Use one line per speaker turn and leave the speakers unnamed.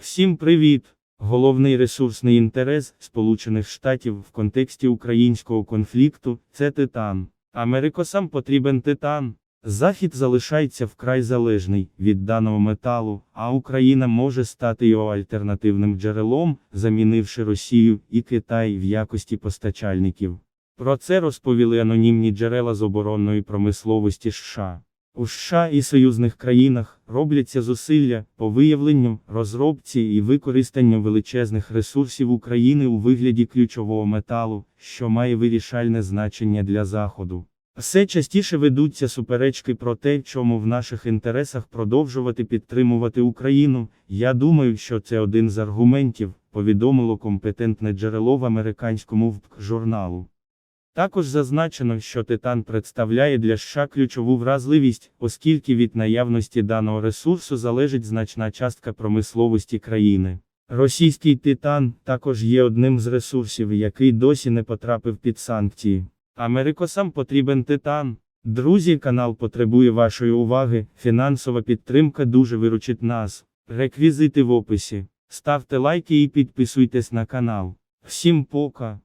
Всім привіт! Головний ресурсний інтерес Сполучених Штатів в контексті українського конфлікту це титан. Америкосам потрібен титан. Захід залишається вкрай залежний від даного металу, а Україна може стати його альтернативним джерелом, замінивши Росію і Китай в якості постачальників. Про це розповіли анонімні джерела з оборонної промисловості США. У США і союзних країнах робляться зусилля по виявленню, розробці і використанню величезних ресурсів України у вигляді ключового металу, що має вирішальне значення для Заходу. Все частіше ведуться суперечки про те, чому в наших інтересах продовжувати підтримувати Україну. Я думаю, що це один з аргументів, повідомило компетентне джерело в американському ВПК журналу. Також зазначено, що титан представляє для США ключову вразливість, оскільки від наявності даного ресурсу залежить значна частка промисловості країни. Російський титан також є одним з ресурсів, який досі не потрапив під санкції. Америкосам потрібен титан. Друзі, канал потребує вашої уваги. Фінансова підтримка дуже виручить нас. Реквізити в описі. Ставте лайки і підписуйтесь на канал. Всім пока.